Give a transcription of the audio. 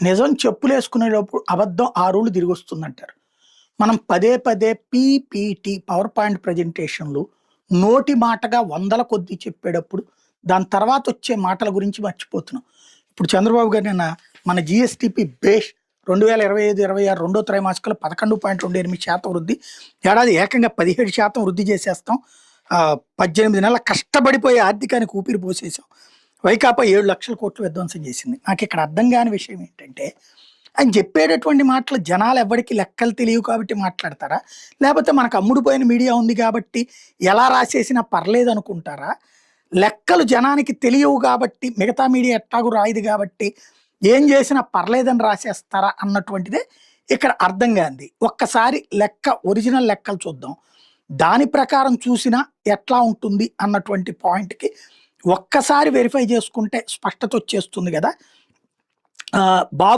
నిజం చెప్పులేసుకునేటప్పుడు అబద్ధం ఆ రోజులు తిరిగి వస్తుందంటారు మనం పదే పదే పీపీటీ పవర్ పాయింట్ ప్రజెంటేషన్లు నోటి మాటగా వందల కొద్దీ చెప్పేటప్పుడు దాని తర్వాత వచ్చే మాటల గురించి మర్చిపోతున్నాం. ఇప్పుడు చంద్రబాబు గారు నిన్న మన జిఎస్టిపి బేస్ రెండు వేల ఇరవై ఐదు ఇరవై ఆరు రెండో త్రైమాసికలో పదకొండు పాయింట్ రెండు ఎనిమిది శాతం వృద్ధి ఏడాది ఏకంగా పదిహేడు శాతం వృద్ధి చేసేస్తాం. పద్దెనిమిది నెలల కష్టపడిపోయే ఆర్థికానికి ఊపిరి పోసేసాం. వైకాపా ఏడు లక్షల కోట్లు విధ్వంసం చేసింది. నాకు ఇక్కడ అర్థం కాని విషయం ఏంటంటే ఆయన చెప్పేటటువంటి మాటలు జనాలు ఎవరికి లెక్కలు తెలియవు కాబట్టి మాట్లాడతారా? లేకపోతే మనకు అమ్ముడుపోయిన మీడియా ఉంది కాబట్టి ఎలా రాసేసినా పర్లేదు అనుకుంటారా? లెక్కలు జనానికి తెలియవు కాబట్టి మిగతా మీడియా ఎట్టాగు రాయదు కాబట్టి ఏం చేసినా పర్లేదని రాసేస్తారా అన్నటువంటిదే ఇక్కడ అర్థం కాంది. ఒక్కసారి లెక్క ఒరిజినల్ లెక్కలు చూద్దాం. దాని ప్రకారం చూసినా ఎట్లా ఉంటుంది అన్నటువంటి పాయింట్కి ఒక్కసారి వెరిఫై చేసుకుంటే స్పష్టత వచ్చేస్తుంది కదా. బాబు